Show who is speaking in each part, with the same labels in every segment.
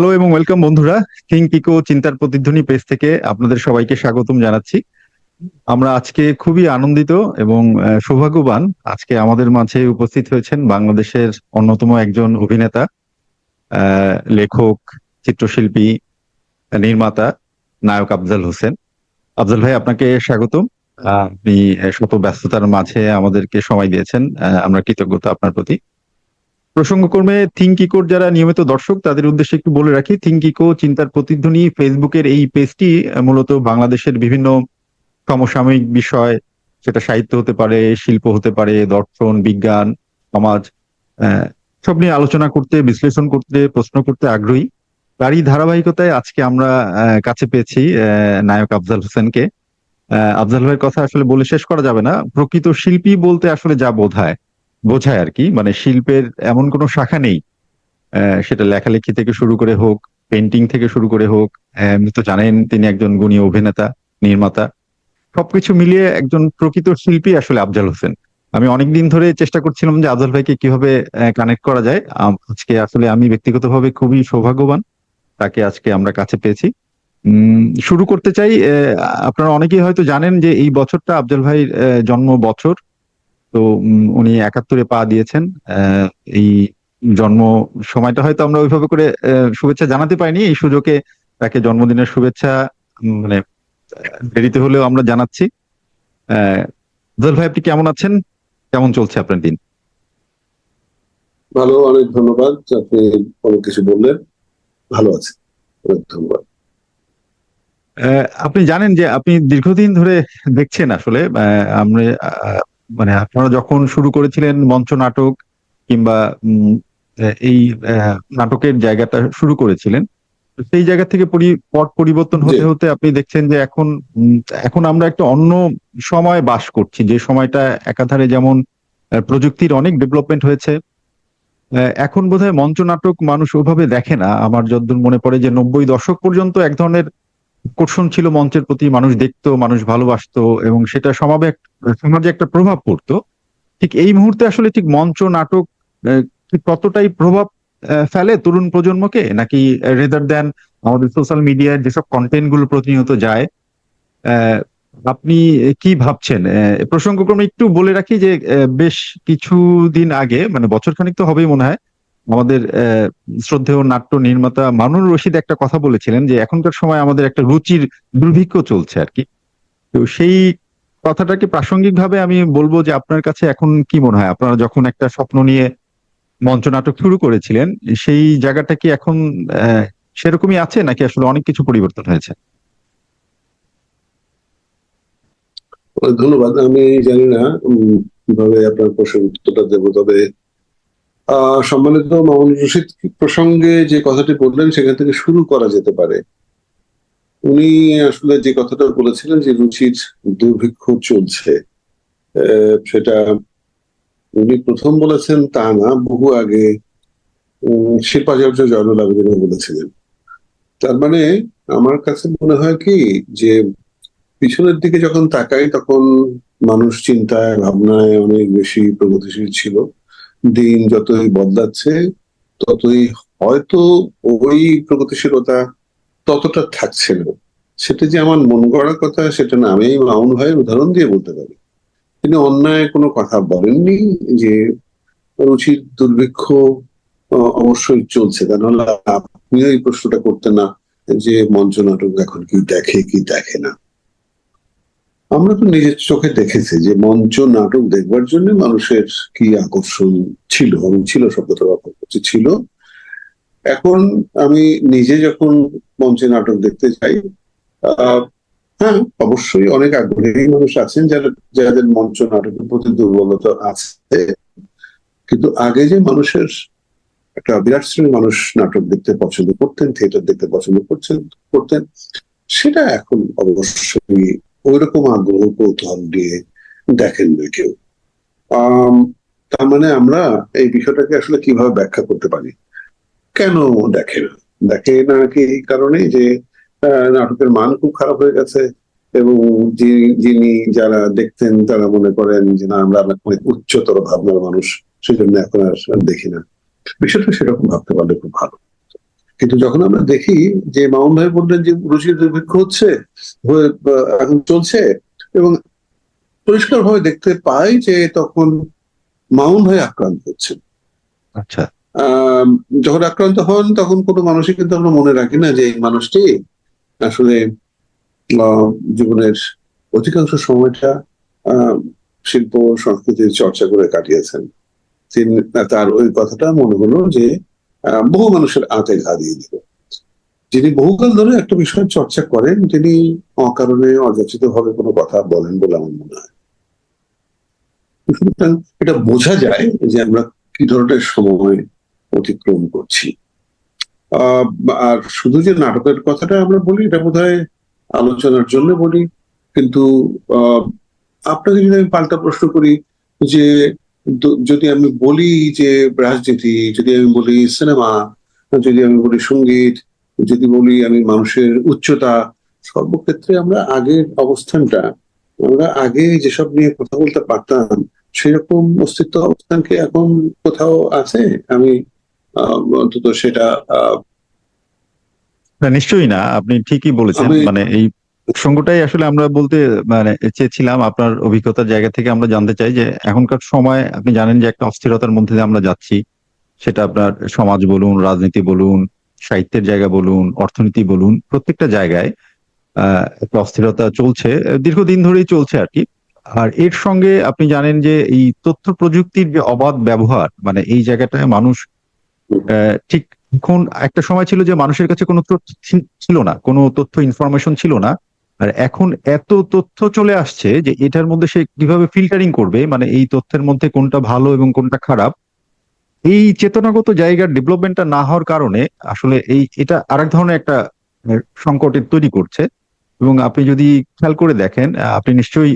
Speaker 1: Hello এবং welcome বন্ধুরা। Think eco চিন্তার প্রতিধ্বনি পেজ থেকে আপনাদের সবাইকে স্বাগতম জানাচ্ছি। আমরা আজকে খুবই আনন্দিত এবং সৌভাগ্যবান আজকে আমাদের মাঝে উপস্থিত হয়েছেন বাংলাদেশের অন্যতম একজন অভিনেতা আহ, লেখক চিত্রশিল্পী নির্মাতা নায়ক আফজাল হোসেন। আফজাল ভাই আপনাকে স্বাগতম। আপনি শত ব্যস্ততার মাঝে আমাদেরকে সময় দিয়েছেন। আমরা কৃতজ্ঞতা আপনার প্রতি। প্রসঙ্গক্রমে থিঙ্কিকোর যারা নিয়মিত দর্শক, তাদের উদ্দেশ্যে একটু বলে রাখি থিঙ্কিকো চিন্তার প্রতিধ্বনি ফেসবুকের এই পেজটি মূলত বাংলাদেশের বিভিন্ন সমসাময়িক বিষয়, সেটা সাহিত্য হতে পারে, শিল্প হতে পারে, দর্শন, বিজ্ঞান, সমাজ সব নিয়ে আলোচনা করতে, বিশ্লেষণ করতে, প্রশ্ন করতে আগ্রহী। তারই ধারাবাহিকতায় আজকে আমরা কাছে পেয়েছি নায়ক আফজাল হোসেনকে। আফজাল ভাইয়ের কথা আসলে বলে শেষ করা যাবে না। প্রকৃত শিল্পী বলতে আসলে যা বোঝায়। বোঝায় আর কি। মানে শিল্পের এমন কোনো শাখা নেই সেটা লেখালেখি থেকে শুরু করে হোক পেন্টিং থেকে শুরু করে হোক তো জানেন তিনি একজন গুণী অভিনেতা, নির্মাতা। সবকিছু মিলিয়ে একজন প্রকৃত শিল্পী আসলে আফজাল হোসেন। আমি অনেকদিন ধরে চেষ্টা করছিলাম যে আফজাল ভাইকে কীভাবে কানেক্ট করা যায়। আজকে আসলে আমি ব্যক্তিগতভাবে খুবই সৌভাগ্যবান, তাকে আজকে আমরা কাছে পেয়েছি। শুরু করতে চাই আপনারা অনেকেই হয়তো জানেন যে এই বছরটা আফজাল ভাইয়ের জন্ম বছর। তো উম, উনি একাত্তরে পা দিয়েছেন। এই জন্ম সময়টা হয়তো আমরা ওইভাবে করে শুভেচ্ছা জানাতে পারিনি। এই সুযোগে তাকে জন্মদিনের শুভেচ্ছা মানে দেরিতে হলেও আমরা জানাচ্ছি। আহ ভাই আপনি কেমন আছেন? কেমন চলছে আপনার দিন?
Speaker 2: ভালো অনেক ধন্যবাদ। আপনি অনেক কিছু বললেন ভালো আছে। অনেক ধন্যবাদ।
Speaker 1: আপনি জানেন যে আপনি দীর্ঘদিন ধরে দেখছেন আসলে আহ, আমরা মানে আপনারা যখন শুরু করেছিলেন মঞ্চ নাটক কিংবা এই নাটকের জায়গাটা শুরু করেছিলেন সেই জায়গা থেকে পরি- পট পরিবর্তন হতে হতে আপনি দেখছেন যে এখন উম, এখন আমরা একটা অন্য সময় বাস করছি। যে সময়টা একাধারে যেমন প্রযুক্তির অনেক ডেভেলপমেন্ট হয়েছে এখন বোধহয় মঞ্চ নাটক মানুষ ওভাবে দেখে না। আমার যতদূর মনে পড়ে যে নব্বই দশক পর্যন্ত এক ধরনের আকর্ষণ ছিল মঞ্চের প্রতি মানুষ দেখতো মানুষ ভালোবাসতো এবং সেটা সমাবে সমাজে একটা প্রভাব পড়তো। ঠিক এই মুহূর্তে আসলে ঠিক মঞ্চ নাটক আহ, কি ততটাই প্রভাব ফেলে তরুণ প্রজন্মকে? নাকি রেদার দেন আমাদের সোশ্যাল মিডিয়ায় যেসব কন্টেন্টগুলো প্রতিনিয়ত যায় আপনি কি ভাবছেন? প্রসঙ্গক্রমে একটু বলে রাখি যে বেশ কিছুদিন আগে মানে বছর খানিক তো হবেই মনে হয় আমাদের শ্রদ্ধেয় নাট্য নির্মাতা মানুর রশিদ একটা কথা বলেছিলেন যে এখনকার সময় আমাদের একটা রুচির দুর্ভিক্ষ চলছে আর কি। তো সেই কথাটাকে প্রাসঙ্গিক ভাবে আমি বলব যে আপনার কাছে এখন কি মনে হয়? আপনারা যখন একটা স্বপ্ন নিয়ে মঞ্চ নাটক শুরু করেছিলেন, সেই জায়গাটা কি এখন সেরকমই আছে নাকি আসলে অনেক কিছু পরিবর্তন হয়েছে?
Speaker 2: ধন্যবাদ, আমি জানি না কীভাবে আপনার প্রশ্নের উত্তরটা দেবো, তবে সম্মানিত মামুন রশিদ প্রসঙ্গে যে কথাটি বললেন, সেখান থেকে শুরু করা যেতে পারে। উনি আসলে যে কথাটা বলেছিলেন যে রুচির দুর্ভিক্ষ চলছে সেটা উনি প্রথম বলেছেন, তা না, বহু আগে শিল্পাচার্য জয়নুল আবেদিন বলেছিলেন। তার মানে আমার কাছে মনে হয় কি, যে পিছনের দিকে যখন তাকাই, তখন মানুষ চিন্তায়, ভাবনায় অনেক বেশি প্রগতিশীল ছিল। দিন যতই বদলাচ্ছে, ততই হয়তো ওই প্রগতিশীলতা ততটা থাকছে না। সেটা যে আমার মন গড়া কথা, সেটা না, আমি মাউন ভাইয়ের উদাহরণ দিয়ে বলতে পারি। তিনি অন্যায় কোনো কথা বলেননি যে রুচির দুর্ভিক্ষ অবশ্যই চলছে। তা নাহলে আপনিও এই প্রশ্নটা করতেন না যে মঞ্চ নাটক এখন কি দেখে কি দেখে না। আমরা তো নিজের চোখে দেখেছি যে মঞ্চ নাটক দেখবার জন্য মানুষের কি আকর্ষণ ছিল? এবং ছিল শব্দটা ছিল। এখন আমি নিজে যখন মঞ্চে নাটক দেখতে আহ, হ্যাঁ অবশ্যই অনেক আগ্রহী মানুষ আছেন যারা যাদের মঞ্চ নাটকের প্রতি দুর্বলতা আছে। কিন্তু আগে যে মানুষের একটা বিরাট শ্রেণির মানুষ নাটক দেখতে পছন্দ করতেন থিয়েটার দেখতে পছন্দ করছেন করতেন সেটা এখন অবশ্যই ওইরকম আগ্রহ, কৌতূহল দিয়ে দেখেন না কেউ। তার মানে আমরা এই বিষয়টাকে আসলে কীভাবে ব্যাখ্যা করতে পারি? কেন দেখে না দেখে না কি এই কারণে যে নাটকের মান খুব খারাপ হয়ে গেছে এবং যিনি যিনি যারা দেখতেন তারা মনে করেন যে, না, আমরা অনেক উচ্চতর ভাবনার মানুষ, সেজন্য এখন আর দেখি না। বিষয়টা সেরকম ভাবতে পারলে খুব ভালো। কিন্তু যখন আমরা দেখি যে মামুন ভাই বললেন যে রুচি দুর্ভিক্ষ হচ্ছে হয়ে এখন চলছে এবং পরিষ্কার ভাবে দেখতে পাই যে তখন মামুন ভাই আক্রান্ত হচ্ছে
Speaker 1: আচ্ছা।
Speaker 2: যখন আক্রান্ত হন তখন কোনো মানুষই কিন্তু আমরা মনে রাখি না যে এই মানুষটি আসলে আহ, জীবনের অধিকাংশ সময়টা আহ, শিল্প সংস্কৃতির চর্চা করে কাটিয়েছেন। তিনি তার ওই কথাটা মনে হলো যে বহু মানুষের আতে ঘা দিয়ে দিল। যিনি বহুকাল ধরে একটা বিষয় চর্চা করেন, তিনি অকারণে অযাচিত ভাবে কোনো কথা বলেন বলে আমার মনে হয়। এটা বোঝা যায় যে আমরা কি ধরনের সময় অতিক্রম করছি। আর শুধু যে নাটকের কথাটা আমরা বলি, এটা বোধ আলোচনার জন্য বলি, কিন্তু আপনাকে যদি আমি পাল্টা প্রশ্ন করি যে যদি আমি বলি যে রাজনীতি যদি আমি বলি সিনেমা যদি আমি বলি সংগীত যদি বলি আমি মানুষের উচ্চতা সর্বক্ষেত্রে আমরা আগের অবস্থানটা আমরা আগে যেসব নিয়ে কথা বলতে পারতাম সেরকম অস্তিত্ব অবস্থান কি এখন কোথাও আছে? আমি আহ, অন্তত সেটা আহ,
Speaker 1: নিশ্চয়ই না। আপনি ঠিকই বলেছেন। মানে এই প্রসঙ্গটাই আসলে আমরা বলতে মানে চেয়েছিলাম আপনার অভিজ্ঞতার জায়গা থেকে আমরা জানতে চাই যে, এখনকার সময় আপনি জানেন যে একটা অস্থিরতার মধ্যে দিয়ে আমরা যাচ্ছি। সেটা আপনার সমাজ বলুন, রাজনীতি বলুন, সাহিত্যের জায়গা বলুন, অর্থনীতি বলুন, প্রত্যেকটা জায়গায় একটা অস্থিরতা চলছে, দীর্ঘদিন ধরেই চলছে আর কি। আর এর সঙ্গে আপনি জানেন যে এই তথ্য প্রযুক্তির যে অবাধ ব্যবহার মানে এই জায়গাটায় মানুষ ঠিক এখন একটা সময় ছিল যে মানুষের কাছে কোনো তথ্য ছিল না, কোনো তথ্য ইনফরমেশন ছিল না। আর এখন এত তথ্য চলে আসছে যে এটার মধ্যে সে কীভাবে ফিল্টারিং করবে মানে এই তথ্যের মধ্যে কোনটা ভালো এবং কোনটা খারাপ এই চেতনাগত জায়গার ডেভেলপমেন্টটা না হওয়ার কারণে আসলে এই এটা আরেক ধরনের একটা আহ, সংকটের তৈরি করছে। এবং আপনি যদি খেয়াল করে দেখেন আপনি নিশ্চয়ই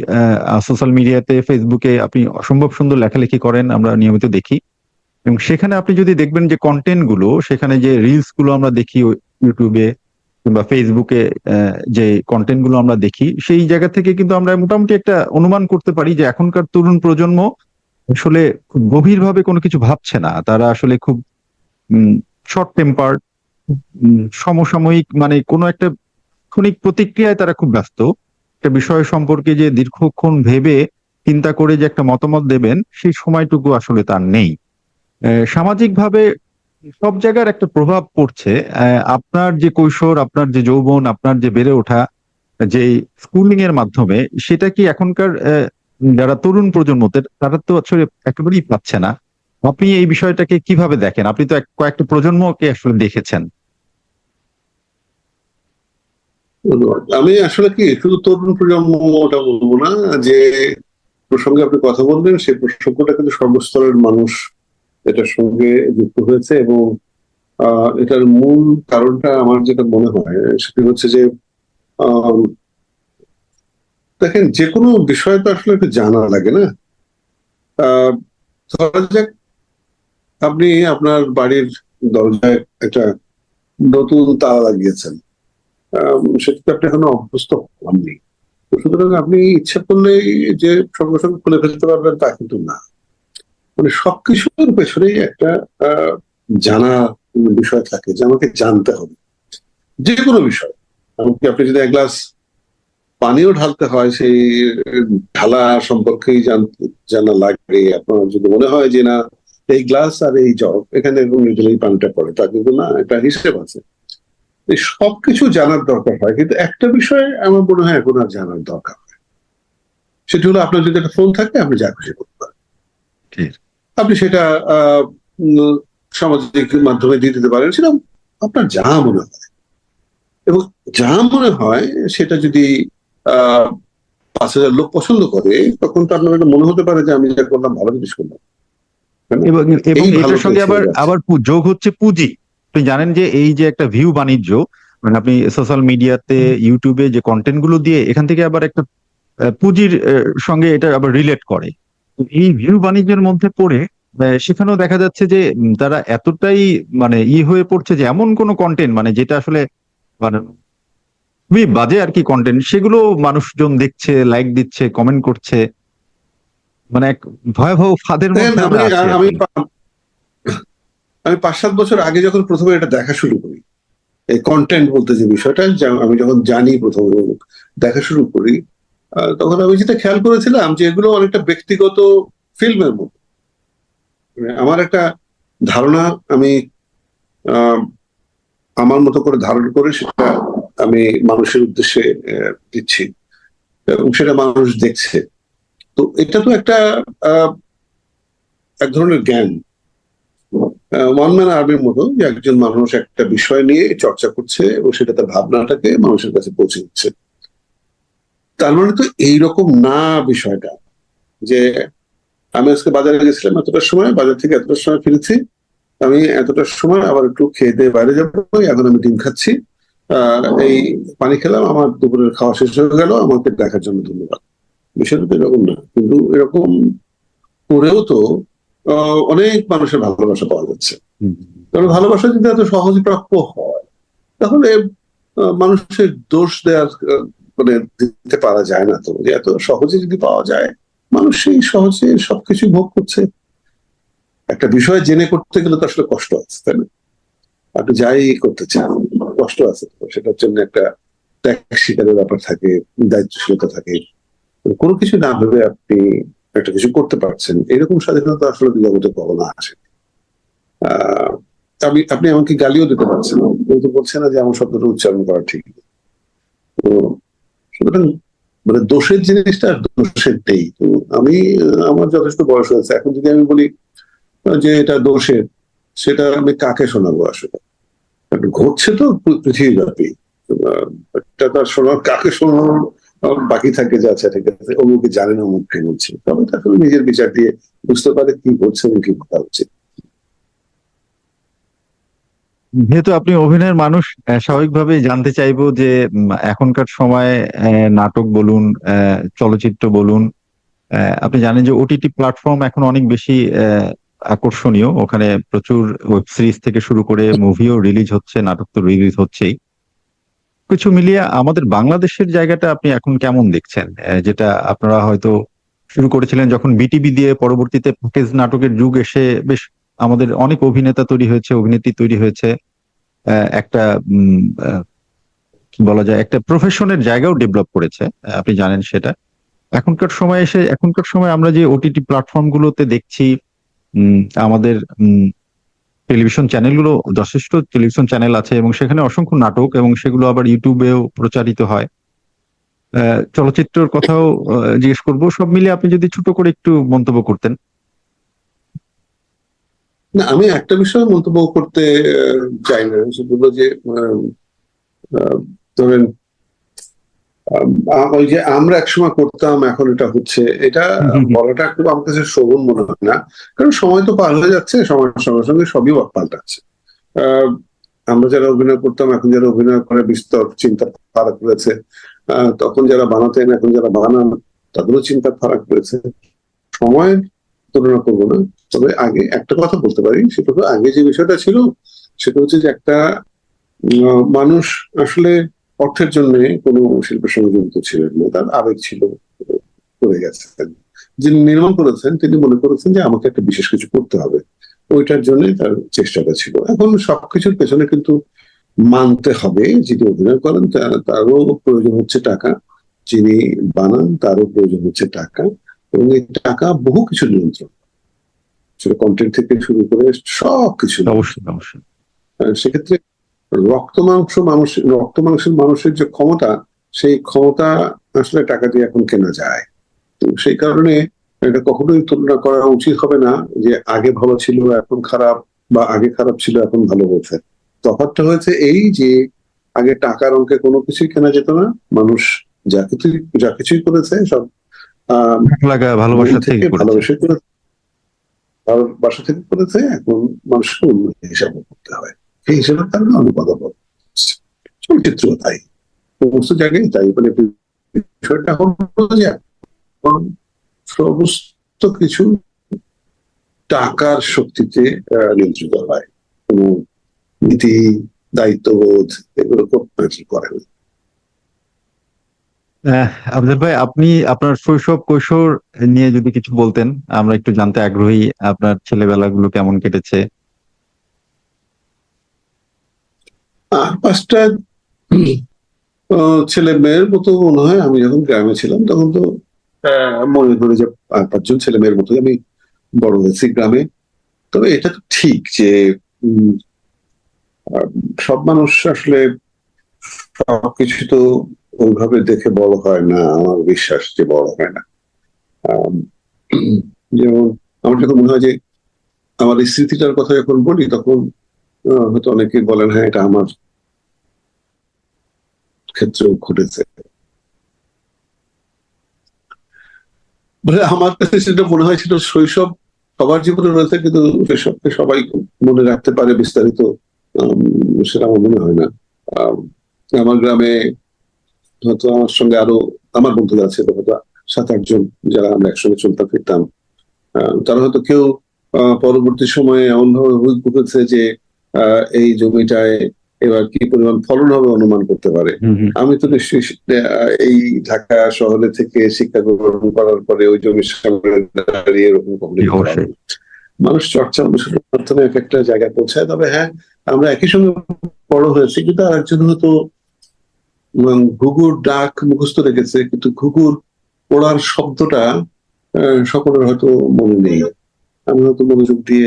Speaker 1: সোশ্যাল মিডিয়াতে ফেসবুকে আপনি অসম্ভব সুন্দর লেখালেখি করেন আমরা নিয়মিত দেখি। এবং সেখানে আপনি যদি দেখবেন যে কন্টেন্টগুলো সেখানে যে রিলসগুলো আমরা দেখি ইউটিউবে কিংবা ফেসবুকে যে কন্টেন্টগুলো আমরা দেখি, সেই জায়গা থেকে কিন্তু আমরা মোটামুটি একটা অনুমান করতে পারি যে এখনকার তরুণ প্রজন্ম আসলে খুব গভীরভাবে কোনো কিছু ভাবছে না। তারা আসলে খুব শর্ট টেম্পার সমসাময়িক মানে কোনো একটা ক্ষণিক প্রতিক্রিয়ায় তারা খুব ব্যস্ত। একটা বিষয় সম্পর্কে যে দীর্ঘক্ষণ ভেবে চিন্তা করে যে একটা মতামত দেবেন, সেই সময়টুকু আসলে তার নেই। সামাজিক ভাবে সব জায়গার একটা প্রভাব পড়ছে। আপনার যে কৈশোর, আপনার যে যৌবন, আপনার যে বেড়ে ওঠা, যে স্কুলিং এর মাধ্যমে, সেটা কি এখনকার যারা তরুণ প্রজন্মদের তারা তো আসলে একেবারেই পাচ্ছে না। আপনি এই বিষয়টাকে কীভাবে দেখেন? আপনি তো কয়েকটা প্রজন্মকে আসলে দেখেছেন।
Speaker 2: আমি আসলে কি, শুধু তরুণ প্রজন্ম ওটা বলব না, যে প্রসঙ্গে আপনি কথা বলবেন, সেই প্রসঙ্গটা কিন্তু সর্বস্তরের মানুষ এটার সঙ্গে যুক্ত হয়েছে এবং এটার মূল কারণটা আমার যেটা মনে হয়, সেটি হচ্ছে যে দেখেন, যে কোনো বিষয় তো আসলে একটু জানা লাগে না। যাক, আপনি আপনার বাড়ির দরজায় একটা নতুন তালা লাগিয়েছেন। সেটাতে আপনি এখনও অভ্যস্ত হননি। সুতরাং আপনি ইচ্ছা করলেই যে সঙ্গে সঙ্গে খুলে ফেলতে পারবেন তা কিন্তু না। মানে সবকিছুর পেছনেই একটা জানা বিষয় থাকে যে আমাকে জানতে হবে। যে কোনো বিষয়। এমনকি আপনি যদি এক গ্লাস পানিও ঢালতে হয়, সেই ঢালা সম্পর্কেই জানা লাগবে। আপনার যদি মনে হয় যে না, এই গ্লাস আর এই জগ, এখানে এরকম পানিটা পড়ে, তা কিন্তু না, একটা হিসেব আছে। এই সবকিছু জানার দরকার হয়, কিন্তু একটা বিষয়ে আমার মনে হয় এখন আর জানার দরকার হয়। সেটি হলো আপনার যদি একটা ফোন থাকে, আপনি যা খুশি করতে পারেন।
Speaker 1: ঠিক।
Speaker 2: আপনি সেটা সামাজিক মাধ্যমে দিয়ে দিতে পারেন সেটা আপনার যা মনে হয়। এবং যা মনে হয় সেটা যদি পাঁচ হাজার লোক পছন্দ করে তখন তো আপনার একটা মনে হতে পারে যে আমি যা করলাম ভালো জিনিস করলাম।
Speaker 1: এবং এবং এটার সঙ্গে আবার আবার যোগ হচ্ছে পুঁজি। আপনি জানেন যে এই যে একটা ভিউ বাণিজ্য মানে আপনি সোশ্যাল মিডিয়াতে ইউটিউবে যে কন্টেন্টগুলো দিয়ে এখান থেকে আবার একটা পুঁজির সঙ্গে এটা আবার রিলেট করে। এই ভিউ বাণিজ্যের মধ্যে পড়ে সেখানেও দেখা যাচ্ছে যে তারা এতটাই মানে ই হয়ে পড়ছে যে এমন কোন কন্টেন্ট মানে যেটা আসলে মানে খুবই বাজে আর কি কন্টেন্ট সেগুলো মানুষজন দেখছে লাইক দিচ্ছে কমেন্ট করছে। মানে এক ভয়াবহ ফাঁদের মধ্যে
Speaker 2: আমি আমি পাঁচ সাত বছর আগে যখন প্রথমে এটা দেখা শুরু করি এই কন্টেন্ট বলতে যে বিষয়টা আমি যখন জানি প্রথমে দেখা শুরু করি তখন আমি যেটা খেয়াল করেছিলাম যে এগুলো অনেকটা ব্যক্তিগত ফিল্মের মতো মানে আমার একটা ধারণা আমি আমার মতো করে ধারণ করে সেটা আমি মানুষের উদ্দেশ্যে দিচ্ছি এবং সেটা মানুষ দেখছে। তো এটা তো একটা এক ধরনের জ্ঞান। ওয়ান ম্যান আর্মির মতো যে একজন মানুষ একটা বিষয় নিয়ে চর্চা করছে এবং সেটা তার ভাবনাটাকে মানুষের কাছে পৌঁছে দিচ্ছে। তার মানে তো এইরকম না বিষয়টা যে আমি আজকে বাজারে গেছিলাম এতটা সময় বাজার থেকে এতটা সময় ফিরেছি আমি এতটার সময় আবার একটু খেয়ে দিয়ে বাইরে যাব এখন আমি ডিম খাচ্ছি। এই পানি খেলাম আমার দুপুরের খাওয়া শেষ হয়ে গেল আমাকে দেখার জন্য ধন্যবাদ। বিষয়টা তো এরকম না কিন্তু এরকম করেও তো আহ, অনেক মানুষের ভালোবাসা পাওয়া যাচ্ছে। কারণ ভালোবাসা যদি এত সহজ প্রাপ্য হয় তাহলে মানুষের দোষ দেওয়ার মানে দিতে পারা যায় না তো। এত সহজে যদি পাওয়া যায়, মানুষ সেই সহজে সবকিছু ভোগ করছে। একটা বিষয় জেনে করতে গেলে তো আসলে কষ্ট আছে, তাই না? আপনি যাই করতে চান, কষ্ট আছে সেটার জন্য একটা ত্যাগ ব্যাপার থাকে, দায়িত্বশীলতা থাকে। কোনো কিছু না ভেবে আপনি একটা কিছু করতে পারছেন, এরকম স্বাধীনতা আসলে জগতে কখনো আসে আমি, আপনি আমাকে গালিও দিতে পারছেন না। কিন্তু বলছে না যে আমার শব্দটা উচ্চারণ করা ঠিক। তো সুতরাং মানে দোষের জিনিসটা দোষের নেই। তো আমি, আমার যথেষ্ট বয়স হয়েছে। এখন যদি আমি বলি, যে এটা দোষের, সেটা আমি কাকে শোনাবো আসলে? ঘটছে তো পৃথিবীব্যাপী। এটা তো শোনার, কাকে শোনানোর বাকি থাকে যে আচ্ছা ঠিক আছে, অমুকে জানে না অমুককে বলছে। তবে তা আসলে নিজের বিচার দিয়ে বুঝতে পারে কি ঘটছে এবং কি ঘটা উচিত।
Speaker 1: যেহেতু আপনি অভিনয়ের মানুষ আহ, স্বাভাবিকভাবেই জানতে চাইব যে এখনকার সময়ে নাটক বলুন চলচ্চিত্র বলুন আপনি জানেন যে ওটিটি প্ল্যাটফর্ম এখন অনেক বেশি আকর্ষণীয়। ওখানে প্রচুর ওয়েব সিরিজ থেকে শুরু করে মুভিও রিলিজ হচ্ছে নাটক তো রিলিজ হচ্ছেই। কিছু মিলিয়ে আমাদের বাংলাদেশের জায়গাটা আপনি এখন কেমন দেখছেন? যেটা আপনারা হয়তো শুরু করেছিলেন যখন বিটিভি দিয়ে পরবর্তীতে প্যাকেজ নাটকের যুগ এসে বেশ আমাদের অনেক অভিনেতা তৈরি হয়েছে, অভিনেত্রী তৈরি হয়েছে একটা কি বলা যায়, একটা প্রফেশনের জায়গাও ডেভেলপ করেছে আপনি জানেন সেটা। এখনকার সময় এসে, এখনকার সময় আমরা যে ওটিটি প্ল্যাটফর্ম গুলোতে দেখছি আমাদের টেলিভিশন চ্যানেলগুলো যথেষ্ট টেলিভিশন চ্যানেল আছে এবং সেখানে অসংখ্য নাটক এবং সেগুলো আবার ইউটিউবেও প্রচারিত হয়। চলচ্চিত্রের কথাও জিজ্ঞেস করব। সব মিলিয়ে আপনি যদি ছোট করে একটু মন্তব্য করতেন।
Speaker 2: না আমি একটা বিষয় মন্তব্য করতে চাই না। সেটা হলো যে ধরেন ওই যে আমরা একসময় করতাম এখন এটা হচ্ছে। এটা। বলাটা খুব আমার কাছে শোভন মনে হয় না। কারণ সময় তো পার হয়ে যাচ্ছে সময়ের সঙ্গে সঙ্গে সবই পাল্টাচ্ছে। আহ, আমরা যারা অভিনয় করতাম এখন যারা অভিনয় করে বিস্তর চিন্তা ফারাক রয়েছে আহ, তখন যারা বানাতেন এখন যারা বানান তাদেরও চিন্তা ফারাক রয়েছে। সময়ের তুলনা করব না। তবে আগে একটা কথা বলতে পারি, সেটা আগে যে বিষয়টা ছিল, সেটা হচ্ছে যে একটা মানুষ আসলে অর্থের জন্য কোনো শিল্পের সঙ্গে জড়িত ছিলেন না, তার আবেগ ছিল করে গেছেন যিনি নির্মাণ করেছেন, তিনি মনে করেছেন যে আমাকে একটা বিশেষ কিছু করতে হবে। ওইটার জন্য তার চেষ্টাটা ছিল। এখন সবকিছুর পেছনে কিন্তু মানতে হবে, যিনি অভিনয় করেন তারও প্রয়োজন হচ্ছে টাকা। যিনি বানান, তারও প্রয়োজন হচ্ছে টাকা। এবং এই টাকা বহু কিছু নিয়ন্ত্রণ সেটা কন্টেন্ট থেকে শুরু করে সব কিছু
Speaker 1: অবশ্যই অবশ্যই।
Speaker 2: সেক্ষেত্রে রক্ত মাংস মানুষ রক্ত মাংসের মানুষের যে ক্ষমতা সেই ক্ষমতা আসলে টাকা দিয়ে এখন কেনা যায়। তো সেই কারণে এটা কখনোই তুলনা করা উচিত হবে না যে আগে ভালো ছিল এখন খারাপ বা আগে খারাপ ছিল এখন ভালো হয়েছে তফাৎটা হয়েছে এই যে আগে টাকার অঙ্কে কোনো কিছুই কেনা যেত না। মানুষ যা কিছুই যা কিছুই করেছে সব
Speaker 1: লাগা ভালোবাসা থেকে করেছে।
Speaker 2: ভালোবাসা করে ভালোবাসা থেকে করেছে এখন মানুষকে হিসাবে করতে হয়। সেই হিসেবে অনেক পদপদ চলচ্চিত্র তাই। সমস্ত জায়গায় তাই। মানে বিষয়টা হলো যে সমস্ত কিছু টাকার শক্তিতে নিয়ন্ত্রিত হয়। কোনো নীতি দায়িত্ববোধ এগুলো করে না
Speaker 1: আফজাল ভাই, আপনি আপনার শৈশব কৈশোর নিয়ে যদি কিছু বলতেন, আমরা একটু জানতে আগ্রহী আপনার ছেলেবেলা গুলো কেমন কেটেছে।
Speaker 2: পাঁচটা ছেলে মেয়ের মতো মনে হয় আমি যখন গ্রামে ছিলাম, তখন তো মনে করি যে পাঁচ, পাঁচজন ছেলে মেয়ের মতো আমি বড় হয়েছি গ্রামে। তবে এটা তো ঠিক যে সব মানুষ আসলে সবকিছু তো ওইভাবে দেখে বড় হয় না আমার বিশ্বাস যে বড় হয় না। যেমন আমার যখন মনে হয় যে আমার এই স্মৃতিটার কথা যখন বলি তখন হয়তো অনেকে বলেন হ্যাঁ এটা আমার ক্ষেত্রেও ঘটেছে। আমার কাছে সেটা মনে হয় সেটা শৈশব সবার জীবনে রয়েছে কিন্তু শৈশবকে সবাই মনে রাখতে পারে বিস্তারিত সেটা আমার মনে হয় না। আম, আমার গ্রামে হয়তো আমার সঙ্গে আরও আমার বন্ধুরা আছে হয়তো সাত আটজন যারা আমরা একসঙ্গে চলতাম ফিরতাম। তারা হয়তো কেউ পরবর্তী সময়ে এমন ভাবে উঠেছে যে এই জমিটায় এবার কি পরিমাণ ফলন হবে অনুমান করতে পারে। আমি তো নিশ্চয়ই এই ঢাকা শহরে থেকে শিক্ষা গ্রহণ করার পরে ওই জমির সামনে দাঁড়িয়ে এরকম। মানুষ চর্চা অনুশীলনের মাধ্যমে এক একটা জায়গায় পৌঁছায় তবে হ্যাঁ আমরা একই সঙ্গে বড় হয়েছি কিন্তু আরেকজন হয়তো ঘুঘুর ডাক মুখস্থ রেখেছে, কিন্তু ঘুঘুর ওড়ার শব্দটা সকলের হয়তো মনে নেই। আমি হয়তো মনোযোগ দিয়ে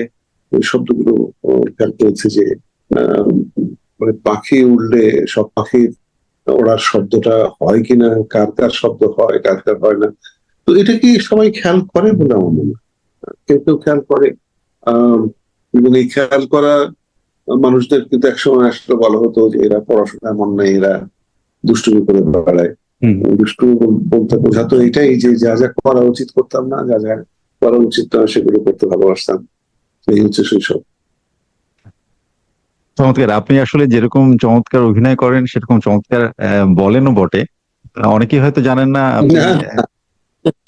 Speaker 2: ওই শব্দগুলো খেয়াল করেছি যে মানে পাখি উঠলে সব পাখির ওড়ার শব্দটা হয় কিনা, কার কার শব্দ হয়, কার কার হয় না। তো এটা কি সবাই খেয়াল করে বলে আমার মনে কেউ কেউ খেয়াল করে। এবং এই খেয়াল করা মানুষদের কিন্তু একসময় আসলে বলা হতো যে এরা পড়াশোনায় মন নেই, এরা দুষ্টুমি করে বেড়ায়। দুষ্টু বলতে বোঝাতো এটাই যে যা যা করা উচিত করতাম না যা যা করা উচিত না সেগুলো করতে ভালোবাসতাম। এই হচ্ছে শৈশব।
Speaker 1: চমৎকার। আপনি আসলে যেরকম চমৎকার অভিনয় করেন সেরকম চমৎকার বলেনও বটে। অনেকেই হয়তো জানেন না আপনি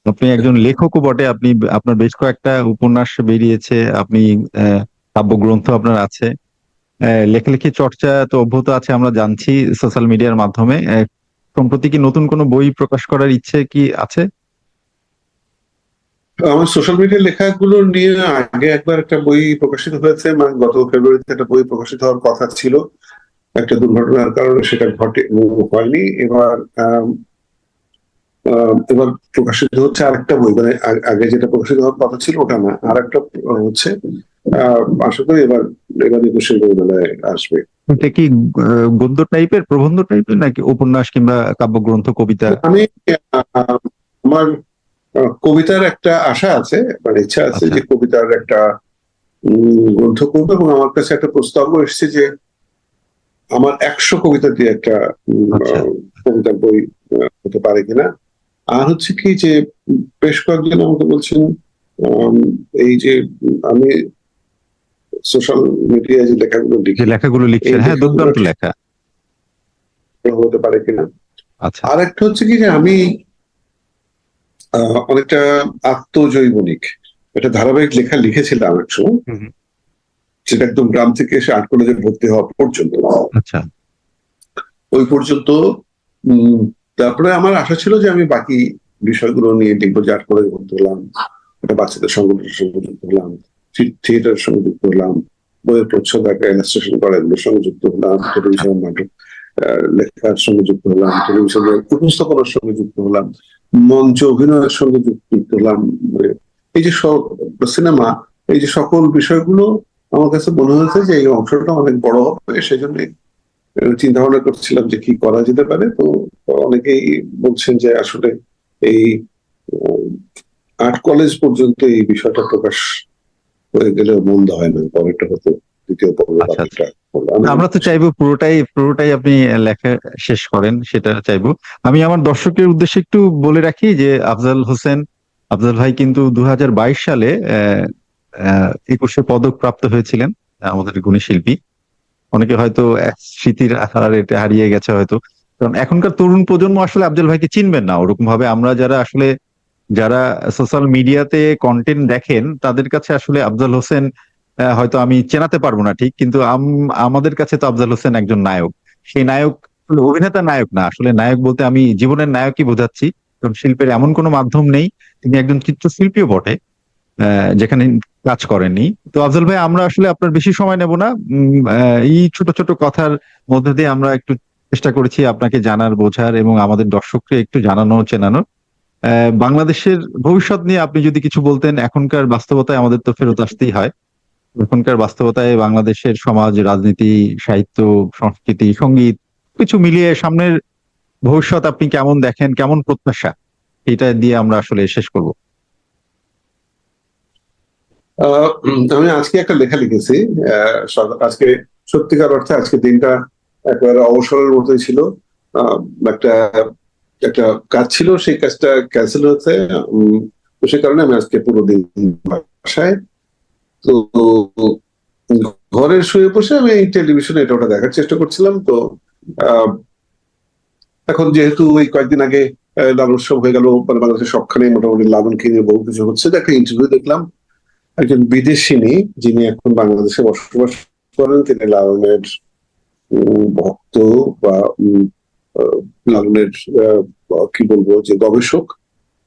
Speaker 1: আপনি একজন লেখকও বটে। আপনি আপনার বেশ কয়েকটা উপন্যাস বেরিয়েছে। আপনি আহ, কাব্যগ্রন্থ আপনার আছে। লেখালেখি চর্চা তো অব্যাহত আছে, আমরা জানছি সোশ্যাল মিডিয়ার মাধ্যমে। সম্প্রতি কি নতুন কোনো বই প্রকাশ করার ইচ্ছে কি আছে?
Speaker 2: আমার সোশ্যাল মিডিয়া লেখাগুলো নিয়ে আগে একবার একটা বই প্রকাশিত হয়েছে মানে গত ফেব্রুয়ারিতে একটা বই প্রকাশিত হওয়ার কথা ছিল। একটা দুর্ঘটনার কারণে সেটা ঘটে, হয়নি। এবার এবার প্রকাশিত হচ্ছে আরেকটা বই মানে আগে যেটা প্রকাশিত হওয়ার কথা ছিল ওটা না আর একটা হচ্ছে আহ, আশা করি এবার এবার একুশের বইমেলায় আসবে
Speaker 1: এটা কি গদ্য টাইপের প্রবন্ধ টাইপের নাকি উপন্যাস কিংবা কাব্যগ্রন্থ কবিতা
Speaker 2: আমি আমার কবিতার একটা আশা আছে মানে ইচ্ছা আছে
Speaker 1: আচ্ছা।
Speaker 2: যে কবিতার একটা উম, গ্রন্থ করব এবং আমার কাছে একটা প্রস্তাবও এসেছে যে আমার একশো কবিতা দিয়ে একটা
Speaker 1: আচ্ছা।
Speaker 2: কবিতার বই হতে পারে কিনা আর হচ্ছে কি যে বেশ কয়েকজন আমাকে বলছেন এই যে আমি সোশ্যাল মিডিয়ায় যে লেখাগুলো লিখি
Speaker 1: লেখাগুলো লিখছেন। হ্যাঁ দুর্দান্ত লেখা
Speaker 2: হতে পারে কিনা।
Speaker 1: আচ্ছা।
Speaker 2: আর একটা হচ্ছে কি যে আমি অনেকটা আত্মজৈবনিক। একটা ধারাবাহিক লেখা লিখেছিলাম এক সময়।
Speaker 1: হুম।
Speaker 2: একদম গ্রাম থেকে এসে আর্ট কলেজে ভর্তি হওয়া পর্যন্ত।
Speaker 1: আচ্ছা।
Speaker 2: ওই পর্যন্ত উম, তারপরে আমার আশা ছিল যে আমি বাকি বিষয়গুলো নিয়ে লিখব যে আর্ট কলেজে ভর্তি হলাম একটা বাচ্চাদের সংগঠনের সঙ্গে যুক্ত হলাম থিয়েটারের সঙ্গে যুক্ত হলাম বইয়ের প্রচ্ছদ আঁকা ইলাস্ট্রেশন করা এগুলোর সঙ্গে যুক্ত হলাম টেলিভিশন নাটক লেখার সঙ্গে যুক্ত হলাম টেলিভিশনের উপস্থাপনার সঙ্গে যুক্ত হলাম মঞ্চ অভিনয়ের সঙ্গে যুক্ত যুক্ত হলাম মানে এই যে সব সিনেমা এই যে সকল বিষয়গুলো আমার কাছে মনে হয়েছে যে এই অংশটা অনেক বড় হবে সেই জন্য চিন্তা ভাবনা করছিলাম যে কি করা যেতে পারে। তো অনেকেই বলছেন যে আসলে এই আর্ট কলেজ পর্যন্ত এই বিষয়টা প্রকাশ হয়ে গেলে মন্দ হয় না। পরেরটা হতো দ্বিতীয়
Speaker 1: আচ্ছা।
Speaker 2: আমি-
Speaker 1: আমরা তো চাইব পুরোটাই পুরোটাই আপনি লেখা শেষ করেন সেটা চাইব। আমি আমার দর্শকের উদ্দেশ্যে একটু বলে রাখি যে আফজাল হোসেন আফজাল ভাই কিন্তু দু হাজার বাইশ সালে আহ, আহ, একুশে পদক প্রাপ্ত হয়েছিলেন আমাদের গুণী শিল্পী। অনেকে হয়তো স্মৃতির আধার এটা হারিয়ে গেছে হয়তো। কারণ এখনকার তরুণ প্রজন্ম আসলে আফজাল ভাইকে চিনবেন না। ওরকম ভাবে আমরা যারা আসলে, যারা সোশ্যাল মিডিয়াতে কন্টেন্ট দেখেন, তাদের কাছে আসলে আফজাল হোসেন হয়তো আমি চেনাতে পারব না ঠিক, কিন্তু আম- আমাদের কাছে তো আফজাল হোসেন একজন নায়ক। সেই নায়ক অভিনেতা নায়ক না। আসলে নায়ক বলতে আমি জীবনের নায়কই বোঝাচ্ছি। কারণ শিল্পের এমন কোনো মাধ্যম নেই। তিনি একজন চিত্রশিল্পীও বটে। যেখানে কাজ করেননি। তো আফজল ভাই, আমরা আসলে আপনার বেশি সময় নেব না। এই ছোট ছোট কথার মধ্যে দিয়ে আমরা একটু চেষ্টা করেছি আপনাকে জানার, বোঝার এবং আমাদের দর্শককে একটু জানানো, চেনানোর। বাংলাদেশের ভবিষ্যৎ নিয়ে আপনি যদি কিছু বলতেন, এখনকার বাস্তবতায় আমাদের তো ফেরত আসতেই হয়। এখনকার বাস্তবতায় বাংলাদেশের সমাজ, রাজনীতি, সাহিত্য, সংস্কৃতি, সংগীত, কিছু মিলিয়ে সামনের ভবিষ্যৎ আপনি কেমন দেখেন, কেমন প্রত্যাশা, এটা দিয়ে আমরা আসলে শেষ করব।
Speaker 2: আমি আজকে একটা লেখা লিখেছি। আজকে সত্যিকার অর্থে আজকে দিনটা একেবারে অবসরের মতোই ছিল। একটা একটা কাজ ছিল, সেই কাজটা ক্যান্সেল হয়েছে। তো সে কারণে আমি আজকে পুরো দিন বাসায়। তো ঘরে শুয়ে বসে আমি টেলিভিশনে এটা ওটা দেখার চেষ্টা করছিলাম। তো এখন যেহেতু ওই কয়েকদিন আগে লালন উৎসব হয়ে গেল মানে বাংলাদেশের সবখানে মোটামুটি লালনকে নিয়ে বহু কিছু হচ্ছে একটা ইন্টারভিউ দেখলাম। একজন বিদেশিনী যিনি এখন বাংলাদেশে বসবাস করেন, তিনি লালনের ভক্ত বা লালনের কি বলব, যে গবেষক,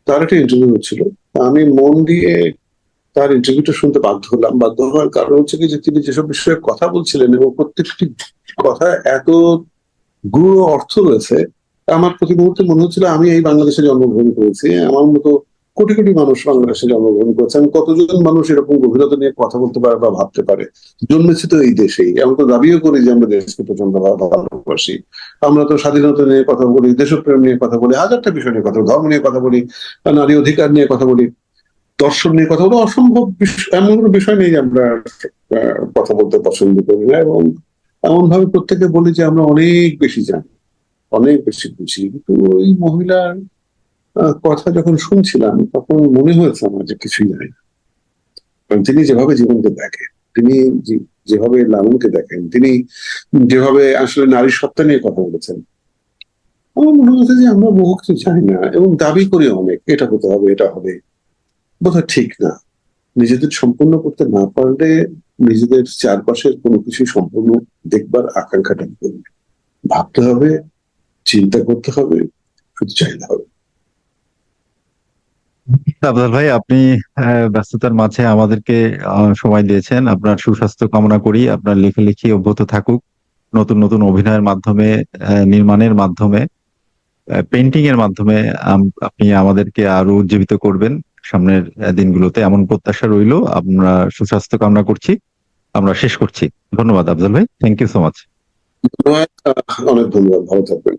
Speaker 2: তার একটা ইন্টারভিউ হচ্ছিল। আমি মন দিয়ে তার ইন্টারভিউটা শুনতে বাধ্য হলাম। বাধ্য হওয়ার কারণ হচ্ছে কি যে তিনি যেসব বিষয়ে কথা বলছিলেন এবং প্রত্যেকটি কথা এত গুরু অর্থ রয়েছে, আমার প্রতি মুহূর্তে মনে হচ্ছিল আমি এই বাংলাদেশে জন্মগ্রহণ করেছি। আমার মতো কোটি কোটি মানুষ বাংলাদেশে জন্মগ্রহণ করেছে। আমি কতজন মানুষ এরকম গভীরতা নিয়ে কথা বলতে পারে বা ভাবতে পারে? জন্মেছি তো এই দেশেই। আমরা তো দাবিও করি যে আমরা দেশকে প্রচণ্ড ভালোবাসি। আমরা তো স্বাধীনতা নিয়ে কথা বলি, দেশপ্রেম নিয়ে কথা বলি হাজারটা বিষয় নিয়ে কথা বলি, ধর্ম নিয়ে কথা বলি, নারী অধিকার নিয়ে কথা বলি, দর্শন নিয়ে কথা বলি, অসম্ভব এমন কোনো বিষয় নেই আমরা কথা বলতে পছন্দ করি না এবং এমন ভাবে প্রত্যেকে বলি যে আমরা অনেক বেশি জানি, অনেক বেশি বুঝি। কিন্তু ওই মহিলার কথা যখন শুনছিলাম, তখন মনে হয়েছে আমার যে কিছুই জানি না। কারণ তিনি যেভাবে জীবনকে দেখেন, তিনি যেভাবে লালনকে দেখেন, তিনি যেভাবে আসলে নারী সত্তা নিয়ে কথা বলেছেন, আমার মনে হচ্ছে যে আমরা বহু কিছু জানি না এবং দাবি করি অনেক, এটা হতে হবে, এটা হবে। বোধহয় ঠিক না। নিজেদের সম্পূর্ণ করতে না পারলে নিজেদের চারপাশের কোনো কিছু সম্পূর্ণ দেখবার আকাঙ্ক্ষাটা করবে? ভাবতে হবে, চিন্তা করতে হবে, শুধু চাইতে হবে।
Speaker 1: আফজাল ভাই, আপনি ব্যস্ততার মাঝে আমাদেরকে সময় দিয়েছেন। আপনার সুস্বাস্থ্য কামনা করি, আপনার লেখালেখি অব্যাহত থাকুক। নতুন নতুন অভিনয়ের মাধ্যমে নির্মাণের মাধ্যমে পেন্টিং এর মাধ্যমে আপনি আমাদেরকে আরও উজ্জীবিত করবেন। সামনের দিনগুলোতে এমন প্রত্যাশা রইল। আমরা সুস্বাস্থ্য কামনা করছি। আমরা শেষ করছি। ধন্যবাদ আফজাল ভাই। থ্যাংক ইউ সো মাচ
Speaker 2: অনেক ধন্যবাদ। ভালো থাকবেন।